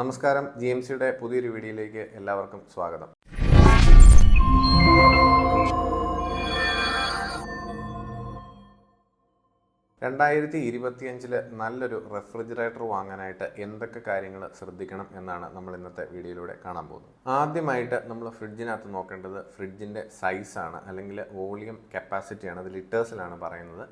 നമസ്കാരം. G M സിയുടെ പുതിയൊരു വീഡിയോയിലേക്ക് എല്ലാവർക്കും സ്വാഗതം. രണ്ടായിരത്തി ഇരുപത്തിയഞ്ചിൽ നല്ലൊരു റെഫ്രിജറേറ്റർ വാങ്ങാനായിട്ട് എന്തൊക്കെ കാര്യങ്ങൾ ശ്രദ്ധിക്കണം എന്നാണ് നമ്മൾ ഇന്നത്തെ വീഡിയോയിലൂടെ കാണാൻ പോകുന്നത്. ആദ്യമായിട്ട് നമ്മൾ ഫ്രിഡ്ജിനകത്ത് നോക്കേണ്ടത് ഫ്രിഡ്ജിന്റെ സൈസാണ് അല്ലെങ്കിൽ വോളിയം കപ്പാസിറ്റിയാണ് അത് ലിറ്റേഴ്സിലാണ് പറയുന്നത്.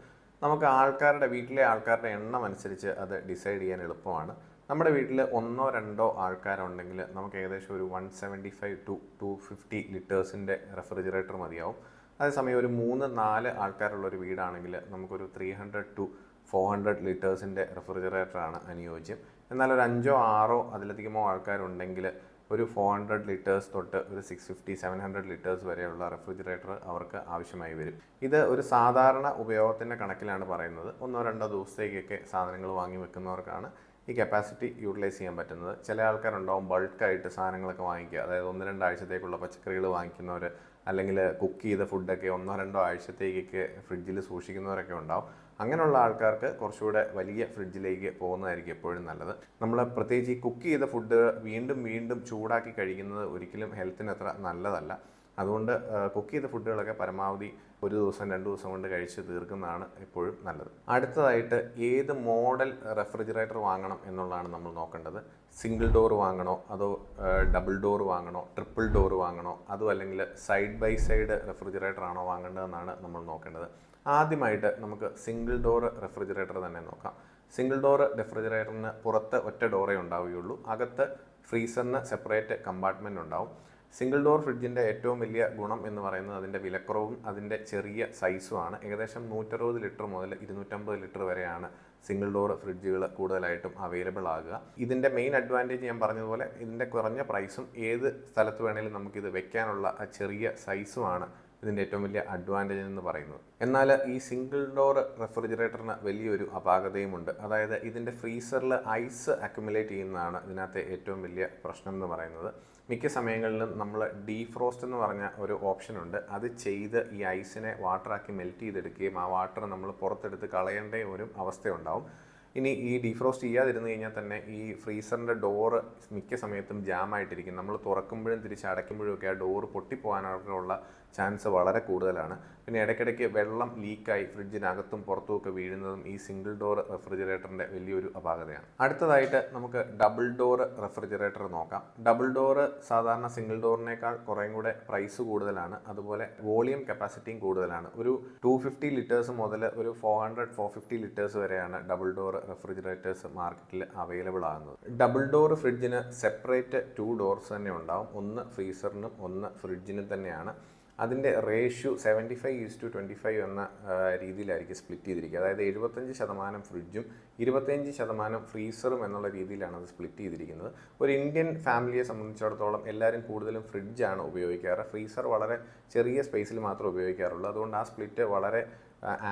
നമുക്ക് ആൾക്കാരുടെ വീട്ടിലെ ആൾക്കാരുടെ എണ്ണം അനുസരിച്ച് അത് ഡിസൈഡ് ചെയ്യാൻ എളുപ്പമാണ്. നമ്മുടെ വീട്ടിൽ ഒന്നോ രണ്ടോ ആൾക്കാരുണ്ടെങ്കിൽ നമുക്ക് ഏകദേശം ഒരു one seventy five to two fifty ലിറ്റേഴ്സിന്റെ refrigerator മതിയാവും. അതേസമയം ഒരു മൂന്ന് നാല് ആൾക്കാരുള്ള ഒരു വീടാണെങ്കിൽ നമുക്കൊരു three hundred to four hundred ലിറ്റേഴ്സിന്റെ റെഫ്രിജറേറ്ററാണ് അനുയോജ്യം. എന്നാൽ ഒരു അഞ്ചോ ആറോ അതിലധികമോ ആൾക്കാരുണ്ടെങ്കിൽ ഒരു ഫോർ ഹൺഡ്രഡ് ലിറ്റേഴ്സ് തൊട്ട് ഒരു six fifty seven hundred litres വരെയുള്ള റെഫ്രിജറേറ്റർ അവർക്ക് ആവശ്യമായി വരും. ഇത് ഒരു സാധാരണ ഉപയോഗത്തിന്റെ കണക്കിലാണ് പറയുന്നത്. ഒന്നോ രണ്ടോ ദിവസത്തേക്കൊക്കെ സാധനങ്ങൾ വാങ്ങി വെക്കുന്നവർക്കാണ്. ഈ കപ്പാസിറ്റി യൂട്ടിലൈസ് ചെയ്യാൻ പറ്റുന്നത്. ചില ആൾക്കാരുണ്ടാവും ബൾക്കായിട്ട് സാധനങ്ങളൊക്കെ വാങ്ങിക്കുക. അതായത് ഒന്ന് രണ്ടാഴ്ചത്തേക്കുള്ള പച്ചക്കറികൾ വാങ്ങിക്കുന്നവർ അല്ലെങ്കിൽ കുക്ക് ചെയ്ത ഫുഡൊക്കെ ഒന്നോ രണ്ടോ ആഴ്ചത്തേക്കൊക്കെ ഫ്രിഡ്ജിൽ സൂക്ഷിക്കുന്നവരൊക്കെ ഉണ്ടാവും. അങ്ങനെയുള്ള ആൾക്കാർക്ക് കുറച്ചുകൂടെ വലിയ ഫ്രിഡ്ജിലേക്ക് പോകുന്നതായിരിക്കും എപ്പോഴും നല്ലത്. നമ്മൾ പ്രത്യേകിച്ച് ഈ കുക്ക് ചെയ്ത ഫുഡ് വീണ്ടും വീണ്ടും ചൂടാക്കി കഴിക്കുന്നത് ഒരിക്കലും ഹെൽത്തിന് അത്ര നല്ലതല്ല. അതുകൊണ്ട് കുക്ക് ചെയ്ത ഫുഡുകളൊക്കെ പരമാവധി ഒരു ദിവസം രണ്ട് ദിവസം കൊണ്ട് കഴിച്ച് തീർക്കുന്നതാണ് എപ്പോഴും നല്ലത്. അടുത്തതായിട്ട് ഏത് മോഡൽ റെഫ്രിജറേറ്റർ വാങ്ങണം എന്നുള്ളതാണ് നമ്മൾ നോക്കേണ്ടത്. സിംഗിൾ ഡോർ വാങ്ങണോ അതോ ഡബിൾ ഡോർ വാങ്ങണോ ട്രിപ്പിൾ ഡോർ വാങ്ങണോ അതോ അല്ലെങ്കിൽ സൈഡ് ബൈ സൈഡ് റെഫ്രിജറേറ്റർ ആണോ വാങ്ങേണ്ടതെന്നാണ് നമ്മൾ നോക്കേണ്ടത്. ആദ്യമായിട്ട് നമുക്ക് സിംഗിൾ ഡോർ റെഫ്രിജറേറ്റർ തന്നെ നോക്കാം. സിംഗിൾ ഡോർ റെഫ്രിജറേറ്ററിന് പുറത്ത് ഒറ്റ ഡോറേ ഉണ്ടാവുകയുള്ളൂ. അകത്ത് ഫ്രീസറിന് സെപ്പറേറ്റ് കമ്പാർട്ട്മെന്റ് ഉണ്ടാവും. സിംഗിൾ ഡോർ ഫ്രിഡ്ജിന്റെ ഏറ്റവും വലിയ ഗുണം എന്ന് പറയുന്നത് അതിന്റെ വിലക്കുറവും അതിന്റെ ചെറിയ സൈസുമാണ് ഏകദേശം നൂറ്ററുപത് ലിറ്റർ മുതൽ ഇരുന്നൂറ്റമ്പത് ലിറ്റർ വരെയാണ് സിംഗിൾ ഡോർ ഫ്രിഡ്ജുകൾ കൂടുതലായിട്ടും അവൈലബിൾ ആകുക. ഇതിന്റെ മെയിൻ അഡ്വാന്റേജ് ഞാൻ പറഞ്ഞതുപോലെ ഇതിന്റെ കുറഞ്ഞ പ്രൈസും ഏത് സ്ഥലത്ത് വേണമെങ്കിലും നമുക്കിത് വെക്കാനുള്ള ചെറിയ സൈസുമാണ് ഇതിന്റെ ഏറ്റവും വലിയ അഡ്വാന്റേജ് എന്ന് പറയുന്നത് എന്നാൽ ഈ സിംഗിൾ ഡോർ റെഫ്രിജറേറ്ററിന് വലിയൊരു അപാകതയുമുണ്ട്. അതായത് ഇതിന്റെ ഫ്രീസറിൽ ഐസ് അക്യുമുലേറ്റ് ചെയ്യുന്നതാണ് ഇതിനകത്തെ ഏറ്റവും വലിയ പ്രശ്നം എന്ന് പറയുന്നത്. മിക്ക സമയങ്ങളിലും നമ്മൾ ഡീഫ്രോസ്റ്റ് എന്ന് പറഞ്ഞ ഒരു ഓപ്ഷൻ ഉണ്ട്. അത് ചെയ്ത് ഈ ഐസിനെ വാട്ടറാക്കി മെൽറ്റ് ചെയ്തെടുക്കുകയും ആ വാട്ടർ നമ്മൾ പുറത്തെടുത്ത് കളയേണ്ട ഒരു അവസ്ഥയുണ്ടാവും. ഇനി ഈ ഡീഫ്രോസ്റ്റ് ചെയ്യാതിരുന്നു കഴിഞ്ഞാൽ തന്നെ ഈ ഫ്രീസറിന്റെ ഡോറ് മിക്ക സമയത്തും ജാമായിട്ടിരിക്കും നമ്മൾ തുറക്കുമ്പോഴും തിരിച്ച് അടയ്ക്കുമ്പോഴും ഒക്കെ ആ ഡോറ് പൊട്ടിപ്പോകാനുള്ള ചാൻസ് വളരെ കൂടുതലാണ്. പിന്നെ ഇടയ്ക്കിടയ്ക്ക് വെള്ളം ലീക്കായി ഫ്രിഡ്ജിനകത്തും പുറത്തും ഒക്കെ വീഴുന്നതും ഈ സിംഗിൾ ഡോർ റെഫ്രിജറേറ്ററിന്റെ വലിയൊരു അപാകതയാണ്. അടുത്തതായിട്ട് നമുക്ക് ഡബിൾ ഡോർ റെഫ്രിജറേറ്റർ നോക്കാം. ഡബിൾ ഡോറ് സാധാരണ സിംഗിൾ ഡോറിനേക്കാൾ കുറേയും കൂടെ പ്രൈസ് കൂടുതലാണ്. അതുപോലെ വോളിയം കപ്പാസിറ്റിയും കൂടുതലാണ്. ഒരു ടു ഫിഫ്റ്റി ലിറ്റേഴ്സ് മുതൽ ഒരു four hundred four fifty litres വരെയാണ് ഡബിൾ ഡോർ റെഫ്രിജറേറ്റേഴ്സ് മാർക്കറ്റിൽ അവൈലബിൾ ആകുന്നത്. ഡബിൾ ഡോർ ഫ്രിഡ്ജിന് സെപ്പറേറ്റ് ടു ഡോർസ് തന്നെ ഉണ്ടാവും. ഒന്ന് ഫ്രീസറിനും ഒന്ന് ഫ്രിഡ്ജിനും തന്നെയാണ്. അതിന്റെ ratio seventy five is to twenty five എന്ന രീതിയിലായിരിക്കും സ്പ്ലിറ്റ് ചെയ്തിരിക്കുക. അതായത് എഴുപത്തഞ്ച് ശതമാനം ഫ്രിഡ്ജും ഇരുപത്തഞ്ച് ശതമാനം ഫ്രീസറും എന്നുള്ള രീതിയിലാണ് അത് സ്പ്ലിറ്റ് ചെയ്തിരിക്കുന്നത്. ഒരു ഇന്ത്യൻ ഫാമിലിയെ സംബന്ധിച്ചിടത്തോളം എല്ലാവരും കൂടുതലും ഫ്രിഡ്ജാണ് ഉപയോഗിക്കാറ്. ഫ്രീസർ വളരെ ചെറിയ സ്പേസിൽ മാത്രമേ ഉപയോഗിക്കാറുള്ളൂ. അതുകൊണ്ട് ആ സ്പ്ലിറ്റ് വളരെ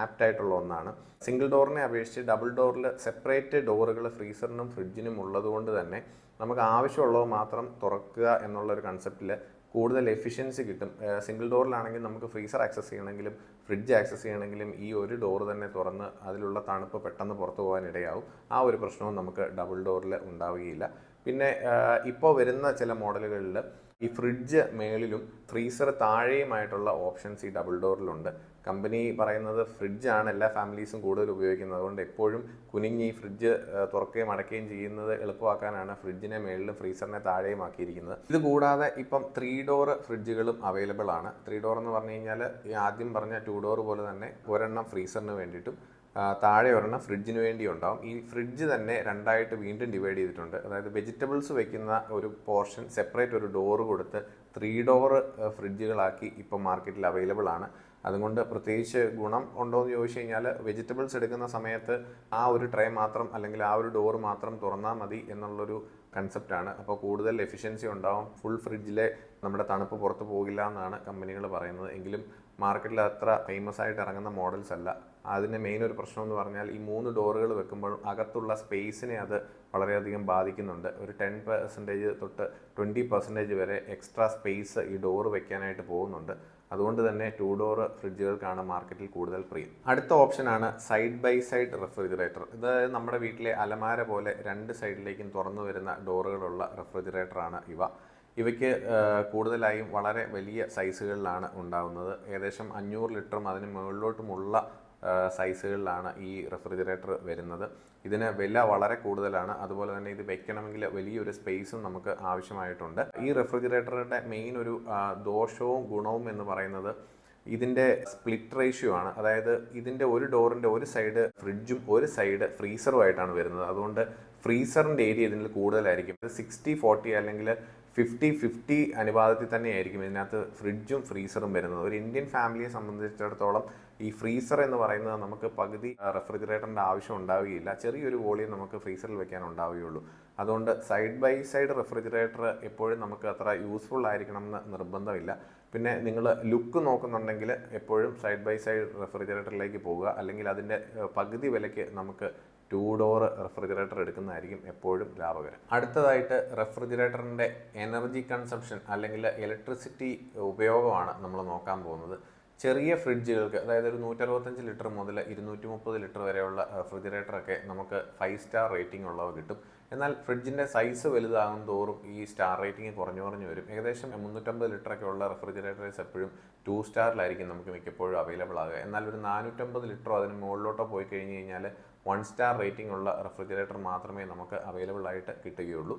ആപ്റ്റ് ആയിട്ടുള്ള ഒന്നാണ്. സിംഗിൾ ഡോറിനെ അപേക്ഷിച്ച് ഡബിൾ ഡോറിൽ സെപ്പറേറ്റ് ഡോറുകൾ ഫ്രീസറിനും ഫ്രിഡ്ജിനും ഉള്ളതുകൊണ്ട് തന്നെ നമുക്ക് ആവശ്യമുള്ളത് മാത്രം തുറക്കുക എന്നുള്ള ഒരു കൺസെപ്റ്റിൽ കൂടുതൽ എഫിഷ്യൻസി കിട്ടും. സിംഗിൾ ഡോറിലാണെങ്കിൽ നമുക്ക് ഫ്രീസർ ആക്സസ് ചെയ്യണമെങ്കിലും ഫ്രിഡ്ജ് ആക്സസ് ചെയ്യണമെങ്കിലും ഈ ഒരു ഡോർ തന്നെ തുറന്ന് അതിലുള്ള തണുപ്പ് പെട്ടെന്ന് പുറത്തു പോകാൻ ഇടയാവും ആ ഒരു പ്രശ്നവും നമുക്ക് ഡബിൾ ഡോറിൽ ഉണ്ടാവുകയില്ല. പിന്നെ ഇപ്പോൾ വരുന്ന ചില മോഡലുകളിൽ ഈ ഫ്രിഡ്ജ് മേളിലും ഫ്രീസർ താഴെയുമായിട്ടുള്ള ഓപ്ഷൻസ് ഈ ഡബിൾ ഡോറിലുണ്ട്. കമ്പനി പറയുന്നത് ഫ്രിഡ്ജാണ് എല്ലാ ഫാമിലീസും കൂടുതൽ ഉപയോഗിക്കുന്നത്. അതുകൊണ്ട് എപ്പോഴും കുനിഞ്ഞ് ഈ ഫ്രിഡ്ജ് തുറക്കുകയും അടയ്ക്കുകയും ചെയ്യുന്നത് എളുപ്പമാക്കാനാണ് ഫ്രിഡ്ജിനെ മേളിലും ഫ്രീസറിനെ താഴെയും ആക്കിയിരിക്കുന്നത് ഇത് കൂടാതെ ഇപ്പം ത്രീ ഡോർ ഫ്രിഡ്ജുകളും അവൈലബിൾ ആണ് ത്രീ ഡോർ എന്ന് പറഞ്ഞു കഴിഞ്ഞാൽ ഈ ആദ്യം പറഞ്ഞ ടു ഡോർ പോലെ തന്നെ ഒരെണ്ണം ഫ്രീസറിന് വേണ്ടിയിട്ടും താഴെ ഒരെണ്ണം ഫ്രിഡ്ജിന് വേണ്ടി ഉണ്ടാവും ഈ ഫ്രിഡ്ജ് തന്നെ രണ്ടായിട്ട് വീണ്ടും ഡിവൈഡ് ചെയ്തിട്ടുണ്ട്. അതായത് വെജിറ്റബിൾസ് വെക്കുന്ന ഒരു പോർഷൻ സെപ്പറേറ്റ് ഒരു ഡോറ് കൊടുത്ത് ത്രീ ഡോർ ഫ്രിഡ്ജുകളാക്കി ഇപ്പം മാർക്കറ്റിൽ അവൈലബിൾ ആണ്. അതുകൊണ്ട് പ്രത്യേകിച്ച് ഗുണം ഉണ്ടോ എന്ന് ചോദിച്ചു കഴിഞ്ഞാൽ വെജിറ്റബിൾസ് എടുക്കുന്ന സമയത്ത് ആ ഒരു ട്രേ മാത്രം അല്ലെങ്കിൽ ആ ഒരു ഡോറ് മാത്രം തുറന്നാൽ മതി എന്നുള്ളൊരു കൺസെപ്റ്റാണ് അപ്പോൾ കൂടുതൽ എഫിഷ്യൻസി ഉണ്ടാവും. ഫുൾ ഫ്രിഡ്ജിലെ നമ്മുടെ തണുപ്പ് പുറത്ത് പോകില്ല എന്നാണ് കമ്പനികൾ പറയുന്നത്. എങ്കിലും മാർക്കറ്റിൽ അത്ര ഫേമസ് ആയിട്ട് ഇറങ്ങുന്ന മോഡൽസ് അല്ല. അതിന്റെ മെയിൻ ഒരു പ്രശ്നം എന്ന് പറഞ്ഞാൽ ഈ മൂന്ന് ഡോറുകൾ വെക്കുമ്പോൾ അകത്തുള്ള സ്പേസിനെ അത് വളരെയധികം ബാധിക്കുന്നുണ്ട്. ഒരു ടെൻ പെർസെന്റേജ് തൊട്ട് ട്വന്റി പെർസെന്റേജ് വരെ എക്സ്ട്രാ സ്പേസ് ഈ ഡോറ് വെക്കാനായിട്ട് പോകുന്നുണ്ട്. അതുകൊണ്ട് തന്നെ ടു ഡോർ ഫ്രിഡ്ജുകൾക്കാണ് മാർക്കറ്റിൽ കൂടുതൽ പ്രിയം. അടുത്ത ഓപ്ഷനാണ് സൈഡ് ബൈ സൈഡ് റെഫ്രിജറേറ്റർ ഇത് നമ്മുടെ വീട്ടിലെ അലമാര പോലെ രണ്ട് സൈഡിലേക്കും തുറന്നു വരുന്ന ഡോറുകളുള്ള റെഫ്രിജറേറ്ററാണ് ഇവ. ഇവയ്ക്ക് കൂടുതലായും വളരെ വലിയ സൈസുകളിലാണ് ഉണ്ടാകുന്നത് ഏകദേശം അഞ്ഞൂറ് ലിറ്ററും അതിന് മുകളിലോട്ടുമുള്ള സൈസുകളിലാണ് ഈ റെഫ്രിജറേറ്റർ വരുന്നത്. ഇതിന് വില വളരെ കൂടുതലാണ്. അതുപോലെ തന്നെ ഇത് വെക്കണമെങ്കിൽ വലിയൊരു സ്പേസും നമുക്ക് ആവശ്യമായിട്ടുണ്ട്. ഈ റെഫ്രിജറേറ്ററുടെ മെയിൻ ഒരു ദോഷവും ഗുണവും എന്ന് പറയുന്നത് ഇതിന്റെ സ്പ്ലിറ്റ് റേഷ്യോ ആണ്. അതായത് ഇതിന്റെ ഒരു ഡോറിന്റെ ഒരു സൈഡ് ഫ്രിഡ്ജും ഒരു സൈഡ് ഫ്രീസറുമായിട്ടാണ് വരുന്നത്. അതുകൊണ്ട് ഫ്രീസറിന്റെ ഏരിയ ഇതിൽ കൂടുതലായിരിക്കും. സിക്സ്റ്റി ഫോർട്ടി അല്ലെങ്കിൽ ഫിഫ്റ്റി ഫിഫ്റ്റി അനുപാതത്തിൽ തന്നെയായിരിക്കും ഇതിനകത്ത് ഫ്രിഡ്ജും ഫ്രീസറും വരുന്നത്. ഒരു ഇന്ത്യൻ ഫാമിലിയെ സംബന്ധിച്ചിടത്തോളം ഈ ഫ്രീസർ എന്ന് പറയുന്നത് നമുക്ക് പകുതി റെഫ്രിജറേറ്ററിന്റെ ആവശ്യം ഉണ്ടാവുകയില്ല. ചെറിയൊരു വോളിയം നമുക്ക് ഫ്രീസറിൽ വെക്കാൻ ഉണ്ടാവുകയുള്ളൂ. അതുകൊണ്ട് സൈഡ് ബൈ സൈഡ് റെഫ്രിജറേറ്റർ എപ്പോഴും നമുക്ക് അത്ര യൂസ്ഫുൾ ആയിരിക്കണം എന്ന് നിർബന്ധമില്ല. പിന്നെ നിങ്ങൾ ലുക്ക് നോക്കുന്നുണ്ടെങ്കിൽ എപ്പോഴും സൈഡ് ബൈ സൈഡ് റെഫ്രിജറേറ്ററിലേക്ക് പോവുക അല്ലെങ്കിൽ അതിന്റെ പകുതി വിലയ്ക്ക് നമുക്ക് ടു ഡോർ റെഫ്രിജറേറ്റർ എടുക്കുന്നതായിരിക്കും എപ്പോഴും ലാഭകരം. അടുത്തതായിട്ട് റെഫ്രിജറേറ്ററിന്റെ എനർജി കൺസംഷൻ അല്ലെങ്കിൽ ഇലക്ട്രിസിറ്റി ഉപയോഗമാണ് നമ്മൾ നോക്കാൻ പോകുന്നത്. ചെറിയ ഫ്രിഡ്ജുകൾക്ക് അതായത് ഒരു നൂറ്ററുപത്തഞ്ച് ലിറ്റർ മുതൽ ഇരുന്നൂറ്റി മുപ്പത് ലിറ്റർ വരെയുള്ള റെഫ്രിജറേറ്ററൊക്കെ നമുക്ക് ഫൈവ് സ്റ്റാർ റേറ്റിംഗ് ഉള്ളവ കിട്ടും. എന്നാൽ ഫ്രിഡ്ജിന്റെ സൈസ് വലുതാകും തോറും ഈ സ്റ്റാർ റേറ്റിംഗ് കുറഞ്ഞു കുറഞ്ഞു വരും. ഏകദേശം മുന്നൂറ്റമ്പത് ലിറ്ററൊക്കെ ഉള്ള റെഫ്രിജറേറ്റേഴ്സ് എപ്പോഴും ടു സ്റ്റാറിലായിരിക്കും നമുക്ക് മിക്കപ്പോഴും അവൈലബിൾ ആകുക. എന്നാൽ ഒരു നാനൂറ്റമ്പത് ലിറ്ററോ അതിന് മുകളിലോട്ടോ പോയി കഴിഞ്ഞ് കഴിഞ്ഞാൽ വൺ സ്റ്റാർ റേറ്റിംഗ് ഉള്ള റെഫ്രിജറേറ്റർ മാത്രമേ നമുക്ക് അവൈലബിൾ ആയിട്ട് കിട്ടുകയുള്ളൂ.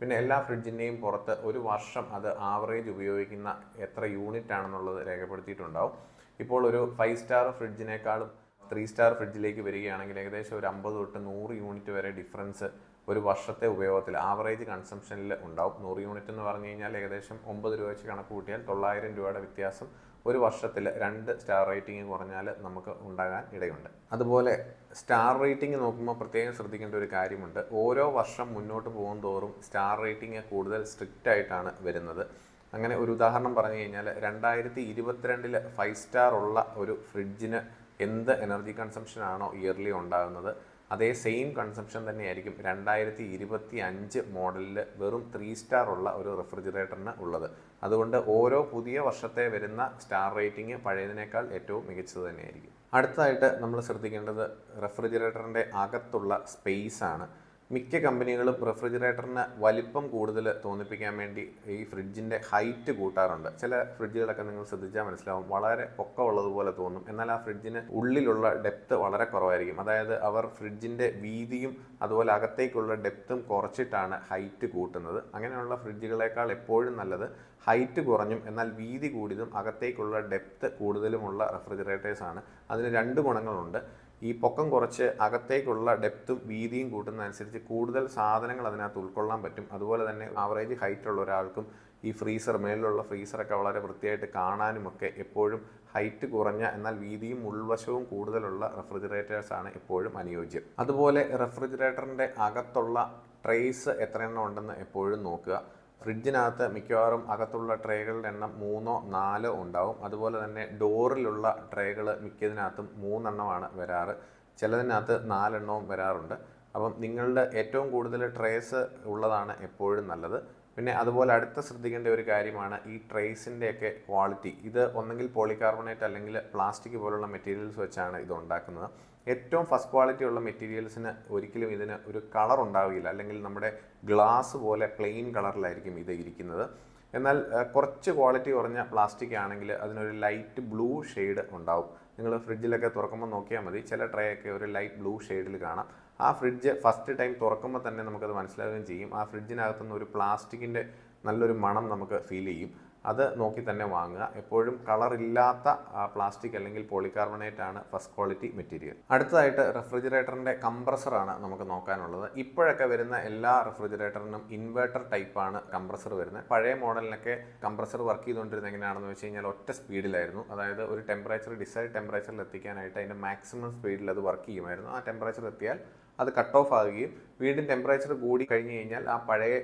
പിന്നെ എല്ലാ ഫ്രിഡ്ജിന്റെയും പുറത്ത് ഒരു വർഷം അത് ആവറേജ് ഉപയോഗിക്കുന്ന എത്ര യൂണിറ്റ് ആണെന്നുള്ളത് രേഖപ്പെടുത്തിയിട്ടുണ്ടാവും. ഇപ്പോൾ ഒരു ഫൈവ് സ്റ്റാർ ഫ്രിഡ്ജിനേക്കാളും ത്രീ സ്റ്റാർ ഫ്രിഡ്ജിലേക്ക് വരികയാണെങ്കിൽ ഏകദേശം ഒരു അമ്പത് തൊട്ട് നൂറ് യൂണിറ്റ് വരെ ഡിഫറൻസ് ഒരു വർഷത്തെ ഉപയോഗത്തിൽ ആവറേജ് കൺസംഷനിൽ ഉണ്ടാവും. നൂറ് യൂണിറ്റ് എന്ന് പറഞ്ഞു കഴിഞ്ഞാൽ ഏകദേശം ഒമ്പത് രൂപ വെച്ച് കണക്ക് കൂട്ടിയാൽ തൊള്ളായിരം രൂപയുടെ വ്യത്യാസം ഒരു വർഷത്തിൽ രണ്ട് സ്റ്റാർ റേറ്റിംഗ് കുറഞ്ഞാൽ നമുക്ക് ഉണ്ടാകാൻ ഇടയുണ്ട്. അതുപോലെ സ്റ്റാർ റേറ്റിംഗ് നോക്കുമ്പോൾ പ്രത്യേകം ശ്രദ്ധിക്കേണ്ട ഒരു കാര്യമുണ്ട്. ഓരോ വർഷം മുന്നോട്ട് പോകും തോറും സ്റ്റാർ റേറ്റിംഗ് കൂടുതൽ സ്ട്രിക്റ്റ് ആയിട്ടാണ് വരുന്നത്. അങ്ങനെ ഒരു ഉദാഹരണം പറഞ്ഞു കഴിഞ്ഞാൽ രണ്ടായിരത്തി ഇരുപത്തിരണ്ടിൽ ഫൈവ് സ്റ്റാർ ഉള്ള ഒരു ഫ്രിഡ്ജിന് എന്ത് എനർജി കൺസംഷൻ ആണോ ഇയർലി ഉണ്ടാകുന്നത്? അതേ സെയിം കൺസംഷൻ തന്നെയായിരിക്കും രണ്ടായിരത്തി ഇരുപത്തി അഞ്ച് മോഡലിൽ വെറും ത്രീ സ്റ്റാർ ഉള്ള ഒരു റെഫ്രിജറേറ്ററിന് ഉള്ളത്. അതുകൊണ്ട് ഓരോ പുതിയ വർഷത്തെ വരുന്ന സ്റ്റാർ റേറ്റിംഗ് പഴയതിനേക്കാൾ ഏറ്റവും മികച്ചത് തന്നെയായിരിക്കും. അടുത്തതായിട്ട് നമ്മൾ ശ്രദ്ധിക്കേണ്ടത് റെഫ്രിജറേറ്ററിന്റെ അകത്തുള്ള സ്പേസ് ആണ്. മിക്ക കമ്പനികളും റെഫ്രിജറേറ്ററിന് വലിപ്പം കൂടുതൽ തോന്നിപ്പിക്കാൻ വേണ്ടി ഈ ഫ്രിഡ്ജിന്റെ ഹൈറ്റ് കൂട്ടാറുണ്ട്. ചില ഫ്രിഡ്ജുകളൊക്കെ നിങ്ങൾ ശ്രദ്ധിച്ചാൽ മനസ്സിലാവും. വളരെ പൊക്കമുള്ളതുപോലെ തോന്നും. എന്നാൽ ആ ഫ്രിഡ്ജിന് ഉള്ളിലുള്ള ഡെപ്ത് വളരെ കുറവായിരിക്കും. അതായത് അവർ ഫ്രിഡ്ജിന്റെ വീതിയും അതുപോലെ അകത്തേക്കുള്ള ഡെപ്തും കുറച്ചിട്ടാണ് ഹൈറ്റ് കൂട്ടുന്നത്. അങ്ങനെയുള്ള ഫ്രിഡ്ജുകളേക്കാൾ എപ്പോഴും നല്ലത് ഹൈറ്റ് കുറഞ്ഞും എന്നാൽ വീതി കൂടിയതും അകത്തേക്കുള്ള ഡെപ്ത് കൂടുതലുമുള്ള റെഫ്രിജറേറ്റേഴ്സാണ്. അതിന് രണ്ട് ഗുണങ്ങളുണ്ട്. ഈ പൊക്കം കുറച്ച് അകത്തേക്കുള്ള ഡെപ്തും വീതിയും കൂട്ടുന്നതനുസരിച്ച് കൂടുതൽ സാധനങ്ങൾ അതിനകത്ത് ഉൾക്കൊള്ളാൻ പറ്റും. അതുപോലെ തന്നെ ആവറേജ് ഹൈറ്റ് ഉള്ള ഒരാൾക്കും ഈ ഫ്രീസർ മേളിലുള്ള ഫ്രീസറൊക്കെ വളരെ വൃത്തിയായിട്ട് കാണാനുമൊക്കെ എപ്പോഴും ഹൈറ്റ് കുറഞ്ഞ എന്നാൽ വീതിയും ഉൾവശവും കൂടുതലുള്ള റെഫ്രിജറേറ്റേഴ്സാണ് എപ്പോഴും അനുയോജ്യം. അതുപോലെ റെഫ്രിജറേറ്ററിന്റെ അകത്തുള്ള ട്രേസ് എത്രയെണ്ണം ഉണ്ടെന്ന് എപ്പോഴും നോക്കുക. ഫ്രിഡ്ജിനകത്ത് മിക്കവാറും അകത്തുള്ള ട്രേകളുടെ എണ്ണം മൂന്നോ നാലോ ഉണ്ടാവും. അതുപോലെ തന്നെ ഡോറിലുള്ള ട്രേകൾ മിക്കതിനകത്തും മൂന്നെണ്ണമാണ് വരാറ്. ചിലതിനകത്ത് നാലെണ്ണവും വരാറുണ്ട്. അപ്പം നിങ്ങളുടെ ഏറ്റവും കൂടുതൽ ട്രേസ് ഉള്ളതാണ് എപ്പോഴും നല്ലത്. പിന്നെ അതുപോലെ അടുത്ത ശ്രദ്ധിക്കേണ്ട ഒരു കാര്യമാണ് ഈ ട്രേസിന്റെയൊക്കെ ക്വാളിറ്റി. ഇത് ഒന്നെങ്കിൽ പോളികാർബണേറ്റ് അല്ലെങ്കിൽ പ്ലാസ്റ്റിക് പോലുള്ള മെറ്റീരിയൽസ് വെച്ചാണ് ഇത് ഉണ്ടാക്കുന്നത്. ഏറ്റവും ഫസ്റ്റ് ക്വാളിറ്റി ഉള്ള മെറ്റീരിയൽസിന് ഒരിക്കലും ഇതിന് ഒരു കളർ ഉണ്ടാവുകയില്ല അല്ലെങ്കിൽ നമ്മുടെ ഗ്ലാസ് പോലെ പ്ലെയിൻ കളറിലായിരിക്കും ഇത് ഇരിക്കുന്നത്. എന്നാൽ കുറച്ച് ക്വാളിറ്റി കുറഞ്ഞ പ്ലാസ്റ്റിക് ആണെങ്കിൽ അതിനൊരു ലൈറ്റ് ബ്ലൂ ഷെയ്ഡ് ഉണ്ടാവും. നിങ്ങൾ ഫ്രിഡ്ജിലൊക്കെ തുറക്കുമ്പോൾ നോക്കിയാൽ മതി. ചില ട്രേയൊക്കെ ഒരു ലൈറ്റ് ബ്ലൂ ഷെയ്ഡിൽ കാണാം. ആ ഫ്രിഡ്ജ് ഫസ്റ്റ് ടൈം തുറക്കുമ്പോൾ തന്നെ നമുക്കത് മനസ്സിലാവുകയും ചെയ്യും. ആ ഫ്രിഡ്ജിനകത്തുനിന്ന് ഒരു പ്ലാസ്റ്റിക്കിന്റെ നല്ലൊരു മണം നമുക്ക് ഫീൽ ചെയ്യും. അത് നോക്കി തന്നെ വാങ്ങുക. എപ്പോഴും കളർ ഇല്ലാത്ത പ്ലാസ്റ്റിക് അല്ലെങ്കിൽ പോളികാർബണേറ്റ് ആണ് ഫസ്റ്റ് ക്വാളിറ്റി മെറ്റീരിയൽ. അടുത്തതായിട്ട് റെഫ്രിജറേറ്ററിന്റെ കംപ്രസറാണ് നമുക്ക് നോക്കാനുള്ളത്. ഇപ്പോഴൊക്കെ വരുന്ന എല്ലാ റെഫ്രിജറേറ്ററിനും ഇൻവേർട്ടർ ടൈപ്പാണ് കംപ്രസർ വരുന്നത്. പഴയ മോഡലിനൊക്കെ കംപ്രസർ വർക്ക് ചെയ്തുകൊണ്ടിരുന്നത് എങ്ങനെയാണെന്ന് വെച്ച് കഴിഞ്ഞാൽ ഒറ്റ സ്പീഡിലായിരുന്നു. അതായത് ഒരു ടെമ്പറേച്ചർ ഡിസൈഡ് ടെമ്പറേച്ചറിൽ എത്തിക്കാനായിട്ട് അതിന്റെ മാക്സിമം സ്പീഡിൽ അത് വർക്ക് ചെയ്യുമായിരുന്നു. ആ ടെമ്പറേച്ചർ എത്തിയാൽ അത് കട്ട് ഓഫ് ആകുകയും വീണ്ടും ടെമ്പറേച്ചർ കൂടി കഴിഞ്ഞ് കഴിഞ്ഞാൽ ആ പഴയ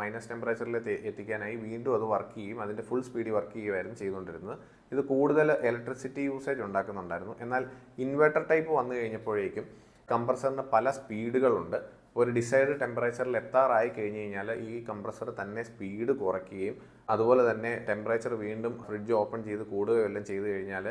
മൈനസ് ടെമ്പറേച്ചറിൽ എത്തിക്കാനായി വീണ്ടും അത് വർക്ക് ചെയ്യും അതിന്റെ ഫുൾ സ്പീഡിൽ വർക്ക് ചെയ്യുമായിരുന്നു ചെയ്തുകൊണ്ടിരുന്നത്. ഇത് കൂടുതൽ ഇലക്ട്രിസിറ്റി യൂസേജ് ഉണ്ടാക്കുന്നുണ്ടായിരുന്നു. എന്നാൽ ഇൻവെർട്ടർ ടൈപ്പ് വന്നു കഴിഞ്ഞപ്പോഴേക്കും കംപ്രസറിന് പല സ്പീഡുകളുണ്ട് ഒരു ഡിസൈഡ് ടെമ്പറേച്ചറിൽ എത്താറായി കഴിഞ്ഞ് കഴിഞ്ഞാൽ ഈ കംപ്രസർ തന്നെ സ്പീഡ് കുറയ്ക്കുകയും അതുപോലെ തന്നെ ടെമ്പറേച്ചർ വീണ്ടും ഫ്രിഡ്ജ് ഓപ്പൺ ചെയ്ത് കൂടുകയോ എല്ലാം ചെയ്ത് കഴിഞ്ഞാൽ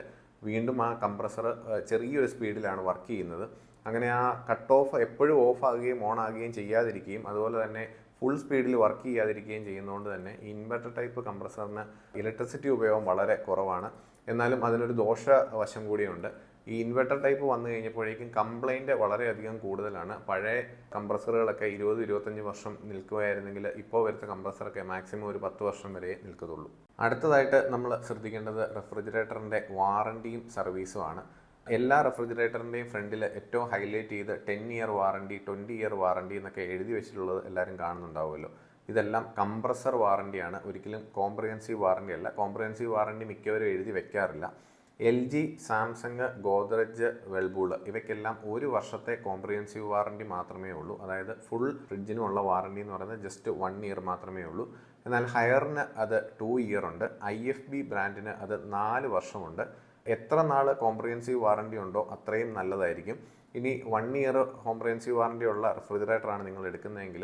വീണ്ടും ആ കംപ്രസർ ചെറിയൊരു സ്പീഡിലാണ് വർക്ക് ചെയ്യുന്നത്. അങ്ങനെ ആ കട്ട് ഓഫ് എപ്പോഴും ഓഫ് ആകുകയും ഓൺ ആകുകയും ചെയ്യാതിരിക്കുകയും അതുപോലെ തന്നെ ഫുൾ സ്പീഡിൽ വർക്ക് ചെയ്യാതിരിക്കുകയും ചെയ്യുന്നതുകൊണ്ട് തന്നെ ഇൻവെർട്ടർ ടൈപ്പ് കംപ്രസറിന് ഇലക്ട്രിസിറ്റി ഉപയോഗം വളരെ കുറവാണ്. എന്നാലും അതിനൊരു ദോഷവശം കൂടിയുണ്ട്. ഈ ഇൻവെർട്ടർ ടൈപ്പ് വന്നു കഴിഞ്ഞപ്പോഴേക്കും കംപ്ലൈന്റ് വളരെയധികം കൂടുതലാണ്. പഴയ കംപ്രസറുകളൊക്കെ ഇരുപത് ഇരുപത്തഞ്ച് വർഷം നിൽക്കുകയായിരുന്നെങ്കിൽ ഇപ്പോൾ വരുന്ന കംപ്രസറൊക്കെ മാക്സിമം ഒരു പത്ത് വർഷം വരെ നിൽക്കത്തുള്ളൂ. അടുത്തതായിട്ട് നമ്മൾ ശ്രദ്ധിക്കേണ്ടത് റെഫ്രിജറേറ്ററിന്റെ വാറണ്ടിയും സർവീസുമാണ് എല്ലാ റെഫ്രിജറേറ്ററിന്റെയും ഫ്രണ്ടിൽ ഏറ്റവും ഹൈലൈറ്റ് ചെയ്ത് ten year warranty twenty year warranty എന്നൊക്കെ എഴുതി വെച്ചിട്ടുള്ളത് എല്ലാവരും കാണുന്നുണ്ടാവുമല്ലോ. ഇതെല്ലാം കംപ്രസർ വാറണ്ടിയാണ്. ഒരിക്കലും കോംപ്രിഹെൻസീവ് വാറണ്ടി അല്ല കോംപ്രിഹെൻസീവ് വാറണ്ടി മിക്കവരും എഴുതി വെക്കാറില്ല. L G Samsung Godrej Whirlpool ഇവയ്ക്കെല്ലാം ഒരു വർഷത്തെ കോംപ്രിഹെൻസീവ് വാറണ്ടി മാത്രമേ ഉള്ളൂ. അതായത് ഫുൾ ഫ്രിഡ്ജിനുമുള്ള വാറണ്ടി എന്ന് പറയുന്നത് ജസ്റ്റ് വൺ ഇയർ മാത്രമേ ഉള്ളൂ. എന്നാൽ ഹയറിന് അത് ടു ഇയർ ഉണ്ട്. ഐ എഫ് ബി ബ്രാൻഡിന് അത് നാല് വർഷമുണ്ട്. എത്ര നാൾ കോംപ്രിഹെൻസീവ് വാറണ്ടി ഉണ്ടോ അത്രയും നല്ലതായിരിക്കും. ഇനി വൺ ഇയർ കോംപ്രിഹെൻസീവ് വാറണ്ടി ഉള്ള റെഫ്രിജറേറ്ററാണ് നിങ്ങൾ എടുക്കുന്നതെങ്കിൽ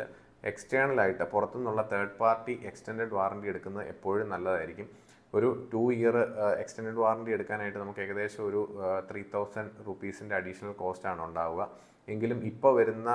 എക്സ്റ്റേണലായിട്ട് പുറത്തുനിന്നുള്ള തേർഡ് പാർട്ടി എക്സ്റ്റെൻഡ് വാറണ്ടി എടുക്കുന്നത് എപ്പോഴും നല്ലതായിരിക്കും. ഒരു ടു ഇയർ എക്സ്റ്റെൻഡ് വാറണ്ടി എടുക്കാനായിട്ട് നമുക്ക് ഏകദേശം ഒരു ത്രീ തൗസൻഡ് റുപ്പീസിന്റെ അഡീഷണൽ കോസ്റ്റാണ് ഉണ്ടാവുക. എങ്കിലും ഇപ്പോൾ വരുന്ന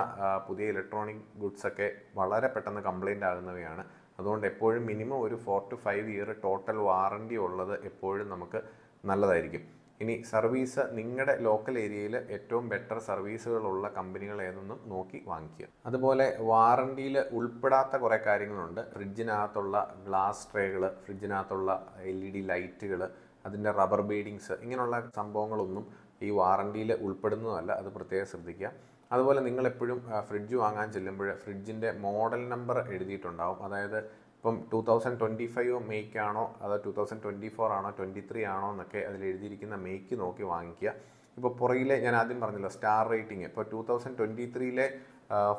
പുതിയ ഇലക്ട്രോണിക് ഗുഡ്സൊക്കെ വളരെ പെട്ടെന്ന് കംപ്ലൈന്റ് ആകുന്നവയാണ്. അതുകൊണ്ട് എപ്പോഴും മിനിമം ഒരു four to five year total warranty ഉള്ളത് എപ്പോഴും നമുക്ക് നല്ലതായിരിക്കും. ഇനി സർവീസ് നിങ്ങളുടെ ലോക്കൽ ഏരിയയിൽ ഏറ്റവും ബെറ്റർ സർവീസുകളുള്ള കമ്പനികൾ ഏതെന്നും നോക്കി വാങ്ങിക്കുക. അതുപോലെ വാറണ്ടിയിൽ ഉൾപ്പെടാത്ത കുറേ കാര്യങ്ങളുണ്ട്. ഫ്രിഡ്ജിനകത്തുള്ള ഗ്ലാസ് ട്രേകൾ ഫ്രിഡ്ജിനകത്തുള്ള എൽ ഇ ഡി ലൈറ്റുകൾ അതിന്റെ റബ്ബർ ബീഡിങ്സ് ഇങ്ങനെയുള്ള സംഭവങ്ങളൊന്നും ഈ വാറണ്ടിയിൽ ഉൾപ്പെടുന്നതല്ല. അത് പ്രത്യേകം ശ്രദ്ധിക്കുക. അതുപോലെ നിങ്ങളെപ്പോഴും ഫ്രിഡ്ജ് വാങ്ങാൻ ചെല്ലുമ്പോൾ ഫ്രിഡ്ജിന്റെ മോഡൽ നമ്പർ എഴുതിയിട്ടുണ്ടാവും. അതായത് ഇപ്പം two thousand twenty five make ആണോ അതോ ടു തൗസൻഡ് ട്വന്റി ഫോർ ആണോ ട്വന്റി ത്രീ ആണോ എന്നൊക്കെ അതിൽ എഴുതിയിരിക്കുന്ന മേക്ക് നോക്കി വാങ്ങിക്കുക. ഇപ്പോൾ പുറകിലെ ഞാൻ ആദ്യം പറഞ്ഞല്ലോ സ്റ്റാർ റേറ്റിംഗ്. ഇപ്പോൾ ടു തൗസൻഡ് ട്വന്റി ത്രീയിലെ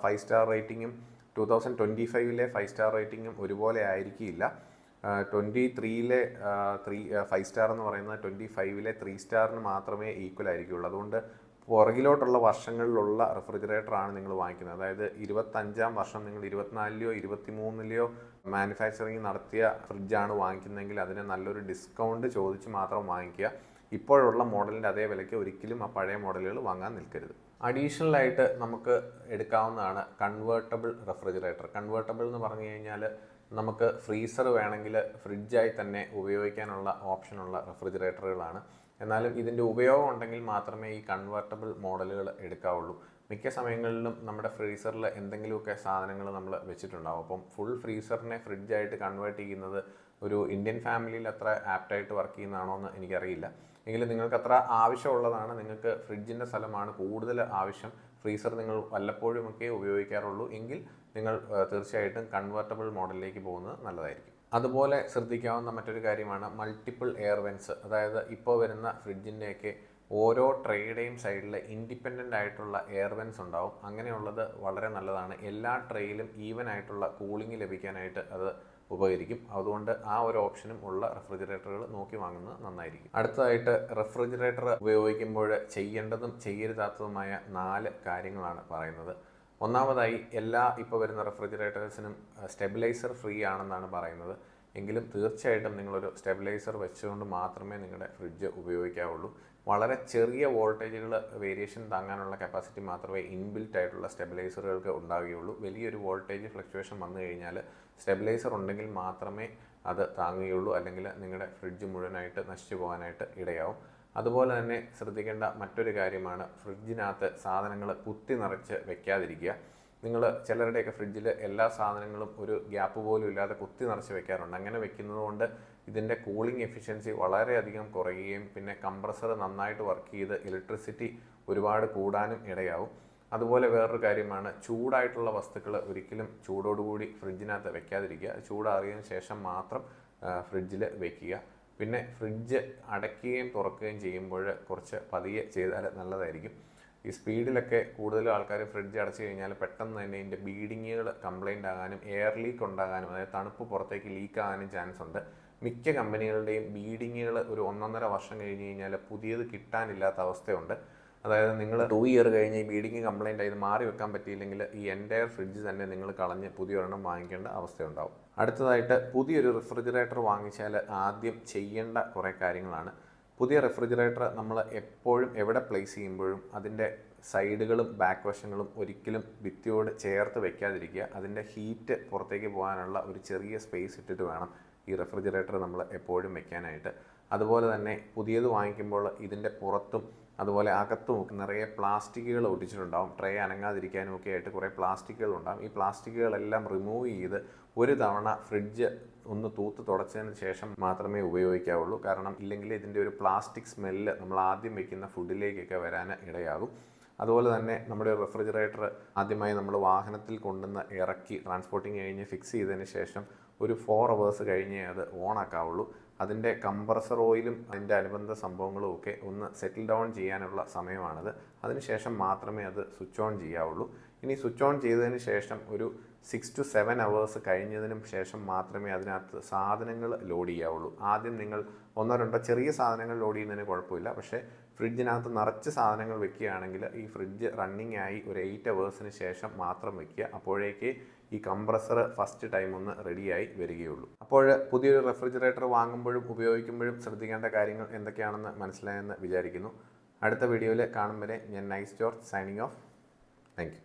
ഫൈവ് സ്റ്റാർ റേറ്റിങ്ങും ടു തൗസൻഡ് ട്വന്റി ഫൈവിലെ ഫൈവ് സ്റ്റാർ റേറ്റിങ്ങും ഒരുപോലെ ആയിരിക്കില്ല. ട്വന്റി ത്രീയിലെ ത്രീ ഫൈവ് സ്റ്റാർ എന്ന് പറയുന്നത് ട്വന്റി ഫൈവിലെ ത്രീ സ്റ്റാറിന് മാത്രമേ ഈക്വൽ ആയിരിക്കുള്ളൂ. അതുകൊണ്ട് പുറകിലോട്ടുള്ള വർഷങ്ങളിലുള്ള റെഫ്രിജറേറ്ററാണ് നിങ്ങൾ വാങ്ങിക്കുന്നത്. അതായത് ഇരുപത്തഞ്ചാം വർഷം നിങ്ങൾ ഇരുപത്തിനാലിലെയോ ഇരുപത്തിമൂന്നിലെയോ മാനുഫാക്ചറിങ് നടത്തിയ ഫ്രിഡ്ജാണ് വാങ്ങിക്കുന്നതെങ്കിൽ അതിന് നല്ലൊരു ഡിസ്കൗണ്ട് ചോദിച്ച് മാത്രം വാങ്ങിക്കുക. ഇപ്പോഴുള്ള മോഡലിന്റെ അതേ വിലയ്ക്ക് ഒരിക്കലും ആ പഴയ മോഡലുകൾ വാങ്ങാൻ നിൽക്കരുത്. അഡീഷണൽ ആയിട്ട് നമുക്ക് എടുക്കാവുന്നതാണ് കൺവേർട്ടബിൾ റെഫ്രിജറേറ്റർ. കൺവേർട്ടബിൾ എന്ന് പറഞ്ഞു കഴിഞ്ഞാൽ നമുക്ക് ഫ്രീസർ വേണമെങ്കിൽ ഫ്രിഡ്ജായി തന്നെ ഉപയോഗിക്കാനുള്ള ഓപ്ഷനുള്ള റെഫ്രിജറേറ്ററുകളാണ്. എന്നാലും ഇതിന്റെ ഉപയോഗം ഉണ്ടെങ്കിൽ മാത്രമേ ഈ കൺവെർട്ടബിൾ മോഡലുകൾ എടുക്കാവുള്ളൂ. മിക്ക സമയങ്ങളിലും നമ്മുടെ ഫ്രീസറിൽ എന്തെങ്കിലുമൊക്കെ സാധനങ്ങൾ നമ്മൾ വെച്ചിട്ടുണ്ടാവും. അപ്പം ഫുൾ ഫ്രീസറിനെ ഫ്രിഡ്ജായിട്ട് കൺവേർട്ട് ചെയ്യുന്നത് ഒരു ഇന്ത്യൻ ഫാമിലിയിൽ അത്ര ആപ്റ്റായിട്ട് വർക്ക് ചെയ്യുന്നതാണോ എന്ന് എനിക്കറിയില്ല. എങ്കിലും നിങ്ങൾക്ക് അത്ര ആവശ്യമുള്ളതാണ് നിങ്ങൾക്ക് ഫ്രിഡ്ജിന്റെ സ്ഥലമാണ് കൂടുതൽ ആവശ്യം ഫ്രീസർ നിങ്ങൾ വല്ലപ്പോഴുമൊക്കെ ഉപയോഗിക്കാറുള്ളൂ. എങ്കിൽ നിങ്ങൾ തീർച്ചയായിട്ടും കൺവെർട്ടബിൾ മോഡലിലേക്ക് പോകുന്നത് നല്ലതായിരിക്കും. അതുപോലെ ശ്രദ്ധിക്കാവുന്ന മറ്റൊരു കാര്യമാണ് മൾട്ടിപ്പിൾ എയർ വെൻസ് അതായത് ഇപ്പോൾ വരുന്ന ഫ്രിഡ്ജിന്റെയൊക്കെ ഓരോ ട്രേയുടെയും സൈഡിൽ ഇൻഡിപെൻഡന്റ് ആയിട്ടുള്ള എയർ വെൻസ് ഉണ്ടാവും. അങ്ങനെയുള്ളത് വളരെ നല്ലതാണ്. എല്ലാ ട്രേയിലും ഈവൻ ആയിട്ടുള്ള കൂളിംഗ് ലഭിക്കാനായിട്ട് അത് ഉപകരിക്കും. അതുകൊണ്ട് ആ ഒരു ഓപ്ഷനും ഉള്ള റെഫ്രിജറേറ്ററുകൾ നോക്കി വാങ്ങുന്നത് നന്നായിരിക്കും. അടുത്തതായിട്ട് റെഫ്രിജറേറ്റർ ഉപയോഗിക്കുമ്പോൾ ചെയ്യേണ്ടതും ചെയ്യരുതാത്തതുമായ നാല് കാര്യങ്ങളാണ് പറയുന്നത്. ഒന്നാമതായി എല്ലാ ഇപ്പോൾ വരുന്ന റെഫ്രിജറേറ്റേഴ്സിനും സ്റ്റെബിലൈസർ ഫ്രീ ആണെന്നാണ് പറയുന്നത്. എങ്കിലും തീർച്ചയായിട്ടും നിങ്ങളൊരു സ്റ്റെബിലൈസർ വെച്ചുകൊണ്ട് മാത്രമേ നിങ്ങളുടെ ഫ്രിഡ്ജ് ഉപയോഗിക്കാവുള്ളൂ. വളരെ ചെറിയ വോൾട്ടേജുകൾ വേരിയേഷൻ താങ്ങാനുള്ള കപ്പാസിറ്റി മാത്രമേ ഇൻബിൽറ്റ് ആയിട്ടുള്ള സ്റ്റെബിലൈസറുകൾക്ക് ഉണ്ടാവുകയുള്ളൂ. വലിയൊരു വോൾട്ടേജ് ഫ്ലക്ച്വേഷൻ വന്നു കഴിഞ്ഞാൽ സ്റ്റെബിലൈസർ ഉണ്ടെങ്കിൽ മാത്രമേ അത് താങ്ങുകയുള്ളൂ. അല്ലെങ്കിൽ നിങ്ങളുടെ ഫ്രിഡ്ജ് മുഴുവനായിട്ട് നശിച്ചു പോകാനായിട്ട് ഇടയാവും. അതുപോലെ തന്നെ ശ്രദ്ധിക്കേണ്ട മറ്റൊരു കാര്യമാണ് ഫ്രിഡ്ജിനകത്ത് സാധനങ്ങൾ കുത്തി നിറച്ച് വെക്കാതിരിക്കുക. നിങ്ങൾ ചിലരുടെയൊക്കെ ഫ്രിഡ്ജിൽ എല്ലാ സാധനങ്ങളും ഒരു ഗ്യാപ്പ് പോലും ഇല്ലാതെ കുത്തി നിറച്ച് വെക്കാറുണ്ട്. അങ്ങനെ വെക്കുന്നത് കൊണ്ട് ഇതിന്റെ കൂളിംഗ് എഫിഷ്യൻസി വളരെയധികം കുറയുകയും പിന്നെ കംപ്രസർ നന്നായിട്ട് വർക്ക് ചെയ്ത് ഇലക്ട്രിസിറ്റി ഒരുപാട് കൂടാനും ഇടയാവും. അതുപോലെ വേറൊരു കാര്യമാണ് ചൂടായിട്ടുള്ള വസ്തുക്കൾ ഒരിക്കലും ചൂടോടുകൂടി ഫ്രിഡ്ജിനകത്ത് വെക്കാതിരിക്കുക. ചൂടാറിയതിനു ശേഷം മാത്രം ഫ്രിഡ്ജിൽ വെക്കുക. പിന്നെ ഫ്രിഡ്ജ് അടയ്ക്കുകയും തുറക്കുകയും ചെയ്യുമ്പോൾ കുറച്ച് പതിയെ ചെയ്താൽ നല്ലതായിരിക്കും. ഈ സ്പീഡിലൊക്കെ കൂടുതലും ആൾക്കാർ ഫ്രിഡ്ജ് അടച്ചു കഴിഞ്ഞാൽ പെട്ടെന്ന് തന്നെ ഇതിന്റെ ബീഡിങ്ങുകൾ കംപ്ലൈന്റ് ആകാനും എയർ ലീക്ക് ഉണ്ടാകാനും അതായത് തണുപ്പ് പുറത്തേക്ക് ലീക്ക് ആകാനും ചാൻസ് ഉണ്ട്. മിക്ക കമ്പനികളുടെയും ബീഡിങ്ങുകൾ ഒരു ഒന്നൊന്നര വർഷം കഴിഞ്ഞ് കഴിഞ്ഞാൽ പുതിയത് കിട്ടാനില്ലാത്ത അവസ്ഥയുണ്ട്. അതായത് നിങ്ങൾ ടു ഇയർ കഴിഞ്ഞ് ഈ ബീഡിങ് കംപ്ലൈന്റ് ആയി മാറി വെക്കാൻ പറ്റിയില്ലെങ്കിൽ ഈ എന്റെ ഫ്രിഡ്ജ് തന്നെ നിങ്ങൾ കളഞ്ഞ് പുതിയൊരെണ്ണം വാങ്ങിക്കേണ്ട അവസ്ഥയുണ്ടാവും. അടുത്തതായിട്ട് പുതിയൊരു റെഫ്രിജറേറ്റർ വാങ്ങിച്ചാൽ ആദ്യം ചെയ്യേണ്ട കുറേ കാര്യങ്ങളാണ്. പുതിയ റെഫ്രിജറേറ്റർ നമ്മൾ എപ്പോഴും എവിടെ പ്ലേസ് ചെയ്യുമ്പോഴും അതിന്റെ സൈഡുകളും ബാക്ക് വശങ്ങളും ഒരിക്കലും ഭിത്തിയോട് ചേർത്ത് വെക്കാതിരിക്കുക. അതിന്റെ ഹീറ്റ് പുറത്തേക്ക് പോകാനുള്ള ഒരു ചെറിയ സ്പേസ് ഇട്ടിട്ട് വേണം ഈ റെഫ്രിജറേറ്റർ നമ്മൾ എപ്പോഴും വെക്കാനായിട്ട്. അതുപോലെ തന്നെ പുതിയത് വാങ്ങിക്കുമ്പോൾ ഇതിന്റെ പുറത്തും അതുപോലെ അകത്തും നിറയെ പ്ലാസ്റ്റിക്കുകൾ ഒട്ടിച്ചിട്ടുണ്ടാവും. ട്രേ അനങ്ങാതിരിക്കാനും ഒക്കെ ആയിട്ട് കുറേ പ്ലാസ്റ്റിക്കുകൾ ഉണ്ടാകും ഈ പ്ലാസ്റ്റിക്കുകളെല്ലാം റിമൂവ് ചെയ്ത് ഒരു തവണ ഫ്രിഡ്ജ് ഒന്ന് തൂത്ത് തുടച്ചതിന് ശേഷം മാത്രമേ ഉപയോഗിക്കാവുള്ളൂ. കാരണം ഇല്ലെങ്കിൽ ഇതിന്റെ ഒരു പ്ലാസ്റ്റിക് സ്മെല്ല് നമ്മൾ ആദ്യം വെക്കുന്ന ഫുഡിലേക്കൊക്കെ വരാൻ ഇടയാകും. അതുപോലെ തന്നെ നമ്മുടെ റെഫ്രിജറേറ്റർ ആദ്യമായി നമ്മൾ വാഹനത്തിൽ കൊണ്ടുവന്ന് ഇറക്കി ട്രാൻസ്പോർട്ടിങ് കഴിഞ്ഞ് ഫിക്സ് ചെയ്തതിന് ശേഷം ഒരു ഫോർ അവേഴ്സ് കഴിഞ്ഞേ അത് ഓൺ ആക്കാവുള്ളൂ. അതിന്റെ കംപ്രസർ ഓയിലും അതിന്റെ അനുബന്ധ സംഭവങ്ങളും ഒക്കെ ഒന്ന് സെറ്റിൽ ഡൗൺ ചെയ്യാനുള്ള സമയമാണത്. അതിനുശേഷം മാത്രമേ അത് സ്വിച്ച് ഓൺ ചെയ്യാവുള്ളൂ. ഇനി സ്വിച്ച് ഓൺ ചെയ്തതിന് ശേഷം ഒരു സിക്സ് ടു സെവൻ അവേഴ്സ് കഴിഞ്ഞതിനും ശേഷം മാത്രമേ അതിനകത്ത് സാധനങ്ങൾ ലോഡ് ചെയ്യാവുള്ളൂ. ആദ്യം നിങ്ങൾ ഒന്നോ രണ്ടോ ചെറിയ സാധനങ്ങൾ ലോഡ് ചെയ്യുന്നതിന് കുഴപ്പമില്ല. പക്ഷേ ഫ്രിഡ്ജിനകത്ത് നിറച്ച് സാധനങ്ങൾ വെക്കുകയാണെങ്കിൽ ഈ ഫ്രിഡ്ജ് റണ്ണിങ് ആയി ഒരു എയ്റ്റ് അവേഴ്സിന് ശേഷം മാത്രം വെക്കുക. അപ്പോഴേക്ക് ഈ കംപ്രസർ ഫസ്റ്റ് ടൈം ഒന്ന് റെഡിയായി വരികയുള്ളൂ. അപ്പോൾ പുതിയൊരു റെഫ്രിജറേറ്റർ വാങ്ങുമ്പോഴും ഉപയോഗിക്കുമ്പോഴും ശ്രദ്ധിക്കേണ്ട കാര്യങ്ങൾ എന്തൊക്കെയാണെന്ന് മനസ്സിലായെന്ന് വിചാരിക്കുന്നു. അടുത്ത വീഡിയോയിൽ കാണും വരെ ഞാൻ Nice George signing off thank